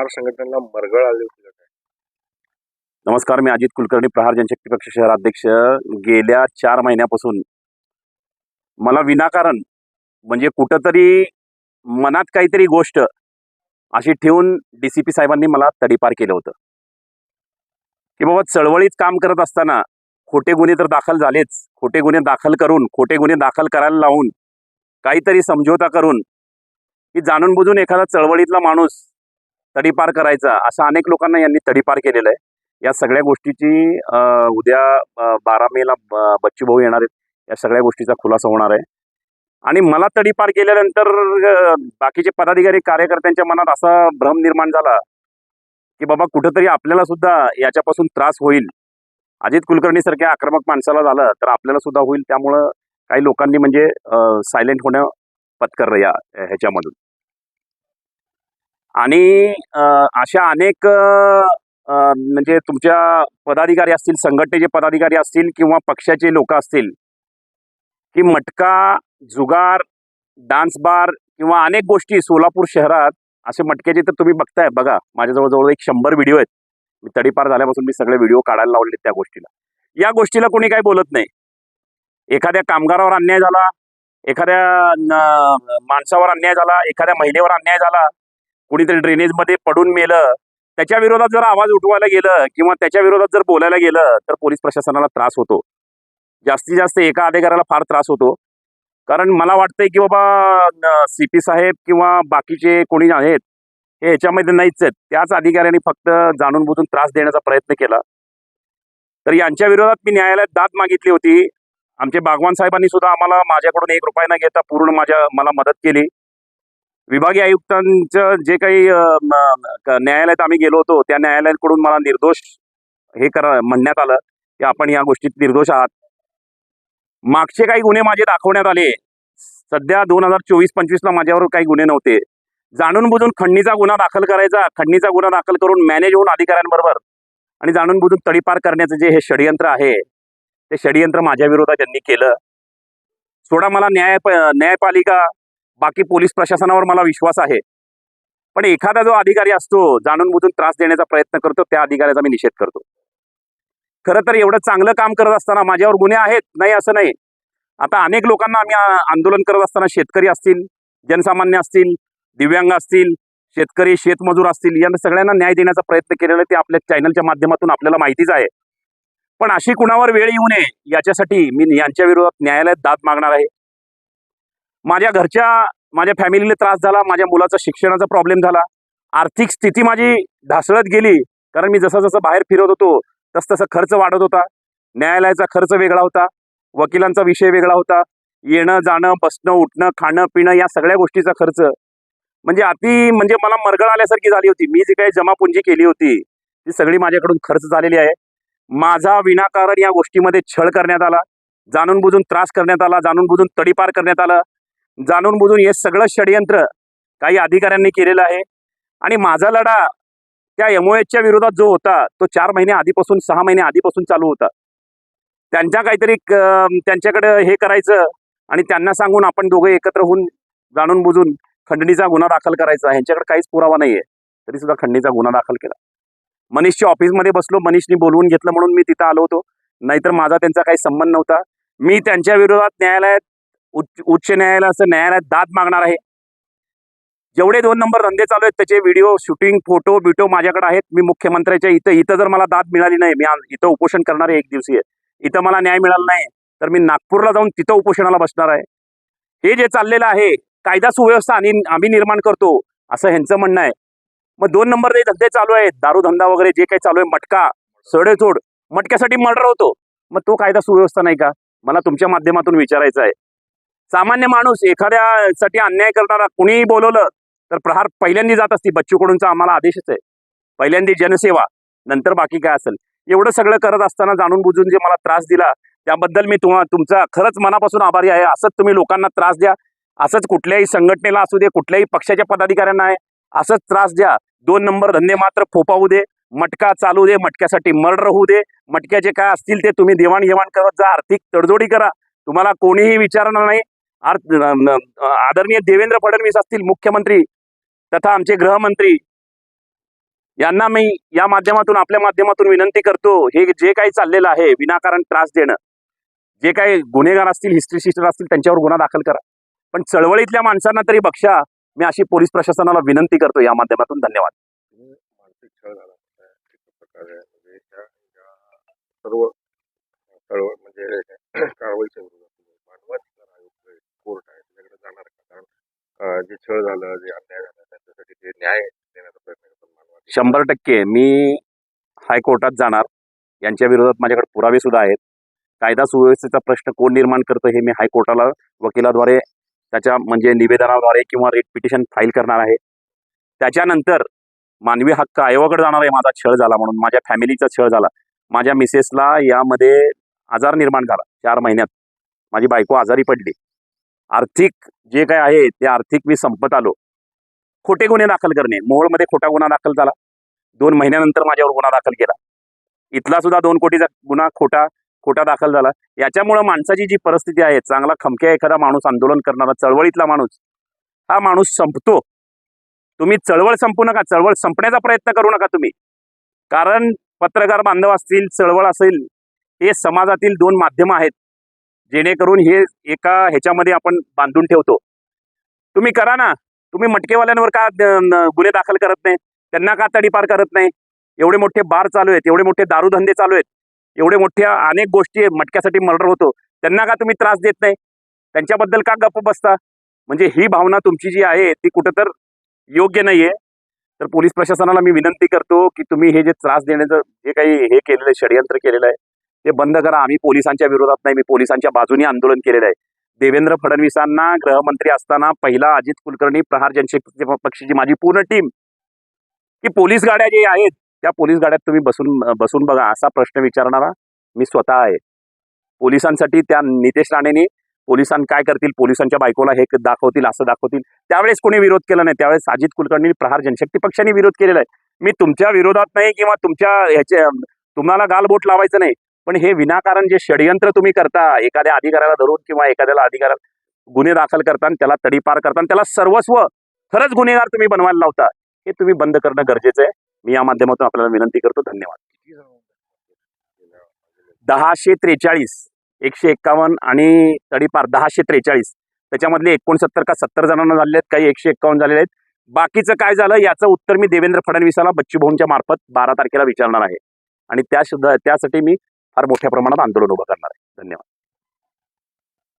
प्रहार संघटनेला मरगळ आली होती का काय? नमस्कार मी अजित कुलकर्णी प्रहार जनशक्ती पक्ष शहराध्यक्ष गेल्या चार महिन्यापासून मला विनाकारण म्हणजे कुठंतरी मनात काहीतरी गोष्ट अशी ठेवून डी सी पी साहेबांनी मला तडीपार केलं होतं. की बाबा चळवळीत काम करत असताना खोटे गुन्हे तर दाखल झालेच. खोटे गुन्हे दाखल करून खोटे गुन्हे दाखल करायला लावून काहीतरी समझोता करून की जाणून बुजून एखादा चळवळीतला माणूस तडीपार करायचा असं अनेक लोकांना यांनी तडीपार केलेलं आहे. या सगळ्या गोष्टीची उद्या बारा मेला बच्ची भाऊ येणार आहेत. या सगळ्या गोष्टीचा खुलासा होणार आहे. आणि मला तडीपार केल्यानंतर बाकीचे पदाधिकारी कार्यकर्त्यांच्या मनात असा भ्रम निर्माण झाला की बाबा कुठंतरी आपल्याला सुद्धा याच्यापासून त्रास होईल. अजित कुलकर्णी सारख्या आक्रमक माणसाला झालं तर आपल्याला सुद्धा होईल. त्यामुळं काही लोकांनी म्हणजे सायलेंट होणं पत्करलं या ह्याच्यामधून. आणि अशा अनेक म्हणजे तुमच्या पदाधिकारी असतील संघटनेचे पदाधिकारी असतील किंवा पक्षाचे लोक असतील की मटका जुगार डान्स बार किंवा अनेक गोष्टी सोलापूर शहरात असे मटक्याचे तर तुम्ही बघताय. बघा माझ्याजवळ जवळ एक शंभर व्हिडिओ आहेत. मी तडीपार झाल्यापासून मी सगळे व्हिडिओ काढायला लावले त्या गोष्टीला. या गोष्टीला कोणी काही बोलत नाही. एखाद्या कामगारावर अन्याय झाला एखाद्या माणसावर अन्याय झाला एखाद्या महिलेवर अन्याय झाला कुणीतरी ड्रेनेजमध्ये पडून मेलं त्याच्या विरोधात जर आवाज उठवायला गेलं किंवा त्याच्या विरोधात जर बोलायला गेलं तर पोलीस प्रशासनाला त्रास होतो. जास्तीत जास्त एका अधिकाऱ्याला फार त्रास होतो. कारण मला वाटतंय की बाबा सी पी साहेब किंवा बाकीचे कोणी आहेत हे याच्यामध्ये नाहीच आहेत. त्याच अधिकाऱ्यांनी फक्त जाणून बुजून त्रास देण्याचा प्रयत्न केला. तर यांच्या विरोधात मी न्यायालयात दाद मागितली होती. आमचे बागवान साहेबांनी सुद्धा आम्हाला माझ्याकडून एक रुपया न घेता पूर्ण माझ्या मला मदत केली. विभागीय आयुक्तांचं जे काही न्यायालयात आम्ही गेलो होतो त्या न्यायालयाकडून मला निर्दोष हे करा म्हणण्यात आलं की आपण या गोष्टीत निर्दोष आहात. मागचे काही गुन्हे माझे दाखवण्यात आले. सध्या दोन हजार चोवीस पंचवीसला माझ्यावर काही गुन्हे नव्हते. जाणून बुजून खंडणीचा गुन्हा दाखल करायचा खंडणीचा गुन्हा दाखल करून मॅनेज होऊन अधिकाऱ्यांबरोबर आणि जाणून बुजून तडीपार करण्याचं जे हे षडयंत्र आहे ते षडयंत्र माझ्या विरोधात त्यांनी केलं. सोडा मला न्याय न्यायपालिका बाकी पोलीस प्रशासनावर मला विश्वास आहे. पण एखादा जो अधिकारी असतो जाणून बुजून त्रास देण्याचा प्रयत्न करतो त्या अधिकाऱ्याचा मी निषेध करतो. खरं तर एवढं चांगलं काम करत असताना माझ्यावर गुन्हे आहेत? नाही असं नाही. आता अनेक लोकांना आम्ही आंदोलन करत असताना शेतकरी असतील जनसामान्य असतील दिव्यांग असतील शेतकरी शेतमजूर असतील यांना सगळ्यांना न्याय देण्याचा प्रयत्न केलेला ते आपल्या चॅनलच्या माध्यमातून आपल्याला माहितीच आहे. पण अशी कुणावर वेळ येऊ नये याच्यासाठी मी यांच्या विरोधात न्यायालयात दाद मागणार आहे. माझ्या घरच्या माझ्या फॅमिलीला त्रास झाला माझ्या मुलाचा शिक्षणाचा प्रॉब्लेम झाला. आर्थिक स्थिती माझी ढासळत गेली. कारण मी जसं जसं बाहेर फिरत होतो तस तसं खर्च वाढत होता. न्यायालयाचा खर्च वेगळा होता. वकिलांचा विषय वेगळा होता. येणं जाणं बसणं उठणं खाणं पिणं या सगळ्या गोष्टीचा खर्च. म्हणजे अति म्हणजे मला मरगळ आल्यासारखी झाली होती. मी जी काही जमापुंजी केली होती ती सगळी माझ्याकडून खर्च झालेली आहे. माझा विनाकारण या गोष्टीमध्ये छळ करण्यात आला. जाणून बुजून त्रास करण्यात आला. जाणून बुजून तडीपार करण्यात आलं. जाणून बुजून हे सगळं षडयंत्र काही अधिकाऱ्यांनी केलेलं आहे. आणि माझा लढा त्या एमओएचच्या विरोधात जो होता तो चार महिने आधीपासून सहा महिने आधीपासून चालू होता. त्यांच्या काहीतरी त्यांच्याकडं त्यांच्याकडे हे करायचं आणि त्यांना सांगून आपण दोघे एकत्र होऊन जाणून बुजून खंडणीचा गुन्हा दाखल करायचा ह्यांच्याकडे काहीच पुरावा नाहीये. तरी सुद्धा खंडणीचा गुन्हा दाखल केला. मनीषच्या ऑफिसमध्ये बसलो मनीषनी बोलवून घेतलं म्हणून मी तिथं आलो होतो. नाहीतर माझा त्यांचा काही संबंध नव्हता. मी त्यांच्या विरोधात न्यायालयात उच्च उच्च न्यायालयाचं न्यायालयात दाद मागणार आहे. जेवढे दोन नंबर धंदे चालू आहेत त्याचे व्हिडिओ शूटिंग फोटो बिटो माझ्याकडे आहेत. मी मुख्यमंत्र्याच्या इथं इथं जर मला दाद मिळाली नाही मी इथं उपोषण करणार आहे एक दिवसीय. इथं मला न्याय मिळाला नाही तर मी नागपूरला जाऊन तिथं उपोषणाला बसणार आहे. हे जे चाललेलं आहे कायदा सुव्यवस्था आणि आम्ही निर्माण करतो असं ह्यांचं म्हणणं आहे. मग दोन नंबर जे धंदे चालू आहेत दारू धंदा वगैरे जे काही चालू आहे मटका सडेचोड मटक्यासाठी मर्डर होतो. मग तो कायदा सुव्यवस्था नाही का? मला तुमच्या माध्यमातून विचारायचं आहे. सामान्य माणूस एखाद्यासाठी अन्याय करणारा कुणीही बोलवलं तर प्रहार पहिल्यांदी जात असती. बच्चूकडूनचा आम्हाला आदेशच आहे. पहिल्यांदी जनसेवा नंतर बाकी काय असेल. एवढं सगळं करत असताना जाणून बुजून जे मला त्रास दिला त्याबद्दल मी तुम्हा तुमचा खरंच मनापासून आभारी आहे. असंच तुम्ही लोकांना त्रास द्या. असंच कुठल्याही संघटनेला असू दे कुठल्याही पक्षाच्या पदाधिकाऱ्यांना आहे. असंच त्रास द्या. दोन नंबर धंदे मात्र फोपावू दे. मटका चालू दे. मटक्यासाठी मर्डर होऊ दे. मटक्याचे काय असतील ते तुम्ही देवाणघेवाण करत जा. आर्थिक तडजोडी करा. तुम्हाला कोणीही विचारणार नाही. आदरणीय देवेंद्र फडणवीस असतील मुख्यमंत्री तथा आमचे गृहमंत्री यांना मी या माध्यमातून आपल्या माध्यमातून विनंती करतो हे जे काही चाललेलं आहे विनाकारण त्रास देणं जे काही गुन्हेगार असतील हिस्ट्री सिस्टर असतील त्यांच्यावर गुन्हा दाखल करा. पण चळवळीतल्या माणसांना तरी बक्षा मी अशी पोलीस प्रशासनाला विनंती करतो या माध्यमातून धन्यवाद. तुम्ही म्हणजे छळ झाला होता. एक प्रकारे म्हणजे ह्या ह्या सर्व चळवळ म्हणजे कारवाईच्या विरोधात तुम्ही मानवाधिकार आयोग कोर्ट आहे त्याच्याकडे जाणार का कारण अं, जे छळ झालं जे अन्याय झाला त्यांच्यासाठी ते न्याय देण्याचा प्रयत्न करतात मानवाधिकार शंभर टक्के मी हायकोर्टात जाणार. यांच्या विरोधात माझ्याकडे पुरावे सुद्धा आहेत. कायदा सुव्यवस्थेचा प्रश्न कोण निर्माण करतं हे मी हायकोर्टाला वकिलाद्वारे त्याच्या म्हणजे निवेदनाद्वारे किंवा रेट पिटिशन फाईल करणार आहे. त्याच्यानंतर मानवी हक्क आयोगाकडे जाणार आहे माझा छळ झाला म्हणून माझ्या फॅमिलीचा छळ झाला. माझ्या मिसेसला यामध्ये आजार निर्माण झाला चार महिन्यात. माझी बायको आजारी पडली. आर्थिक जे काय आहे ते आर्थिक मी संपत आलो. खोटे गुन्हे दाखल करणे. मोहोळमध्ये खोटा गुन्हा दाखल झाला. दोन महिन्यानंतर माझ्यावर गुन्हा दाखल केला. इथला सुद्धा दोन कोटीचा गुन्हा खोटा खोटा दाखल झाला. याच्यामुळं माणसाची जी परिस्थिती आहे चांगला खमक्या एखादा माणूस आंदोलन करणारा चळवळीतला माणूस हा माणूस संपतो. तुम्ही चळवळ संपू नका. चळवळ संपण्याचा प्रयत्न करू नका तुम्ही. कारण पत्रकार बांधव असतील चळवळ असेल हे समाजातील दोन माध्यम आहेत. जेणेकरून हे एका ह्याच्यामध्ये आपण बांधून ठेवतो. तुम्ही करा ना. तुम्ही मटकेवाल्यांवर का गुन्हे दाखल करत नाही? त्यांना का तडीपार करत नाही? एवढे मोठे बार चालू आहेत एवढे मोठे दारूधंदे चालू आहेत एवढे मोठ्या अनेक गोष्टी आहेत, मटक्यासाठी मर्डर होतो. त्यांना का तुम्ही त्रास देत नाही? त्यांच्याबद्दल का गप्प बसता? म्हणजे ही भावना तुमची जी आहे ती कुठं तर योग्य नाही आहे तर पोलीस प्रशासनाला मी विनंती करतो की तुम्ही हे जे त्रास देण्याचं जे काही हे केलेलं आहे षडयंत्र केलेलं आहे ते बंद करा. आम्ही पोलिसांच्या विरोधात नाही. मी पोलिसांच्या बाजूने आंदोलन केलेलं आहे. देवेंद्र फडणवीसांना गृहमंत्री असताना पहिला अजित कुलकर्णी प्रहार जनशक्ती पक्षाची माझी पूर्ण टीम. की पोलीस गाड्या जे आहेत त्या पोलीस गाड्यात तुम्ही बसून बसून बघा. असा प्रश्न विचारणारा मी स्वतः आहे. पोलिसांसाठी त्या नितेश राणेनी पोलिसां काय करतील? पोलिसांच्या बायकोला हे दाखवतील असं दाखवतील. त्यावेळेस कोणी विरोध केला नाही. त्यावेळेस अजित कुलकर्णी प्रहार जनशक्ती पक्षाने विरोध केलेला आहे. मी तुमच्या विरोधात नाही किंवा तुमच्या ह्याचे तुम्हाला गालबोट लावायचं नाही. पण हे विनाकारण जे षडयंत्र तुम्ही करता एखाद्या अधिकाऱ्याला धरून किंवा एखाद्याला अधिकाऱ्याला गुन्हे दाखल करता त्याला तडीपार करता त्याला सर्वस्व खरंच गुन्हेगार तुम्ही बनवायला लावता हे तुम्ही बंद करणं गरजेचं आहे. मी या माध्यमातून आपल्याला विनंती करतो. धन्यवाद. दहाशे त्रेचाळीस एकशे एक्कावन्न आणि तडीपार दहाशे त्रेचाळीस त्याच्यामधले एकोणसत्तर का सत्तर जणांना झालेले आहेत काही एकशे एक्कावन्न झालेले आहेत. बाकीचं काय झालं? याचं उत्तर मी देवेंद्र फडणवीसाला बच्चूभाऊंच्या मार्फत बारा तारखेला विचारणार आहे. आणि त्या सुद्धा त्यासाठी मी फार मोठ्या प्रमाणात आंदोलन उभं करणार आहे. धन्यवाद.